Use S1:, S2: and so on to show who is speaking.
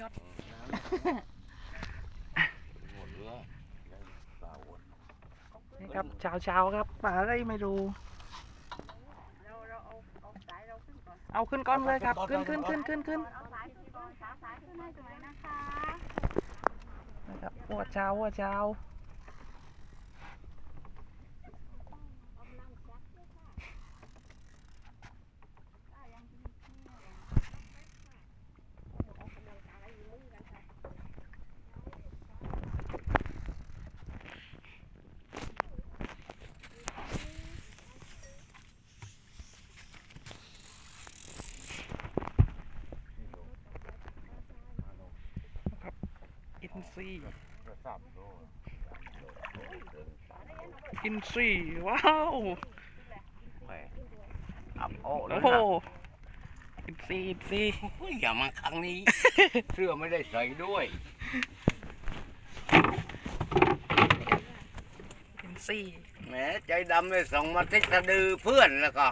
S1: ช็อต
S2: หมดเรือสาว
S1: นี่ครับเช้าเช้าๆครับปลาอะไรไม่รู้
S3: เราเราเอาเอาสายเราขึ้นก่อน
S1: เอาขึ้นก้อนเลยครับ ขึ้นขึ้นขึ้นขึ้นขึ้น
S3: เอาสายที่บอลสายสายขึ้นให้ตรงนี้นะคะ
S1: นะครับหัวเช้าหัวเช้า อินซีย์
S2: กระสับโล
S1: อินซีย์ว้าว
S2: แหมอับโอ้แล้
S1: โอ้
S2: ว
S1: โห
S2: นะ
S1: อินซีย์อินซีย์
S2: เฮ้ยอย่ามาครั้งนี้ เสื้อไม่ได้ใส่ด้วย
S1: อินซีย์
S2: แหมใจดำเลยส่งมาทิศสะดือเพื่อนแล้วก็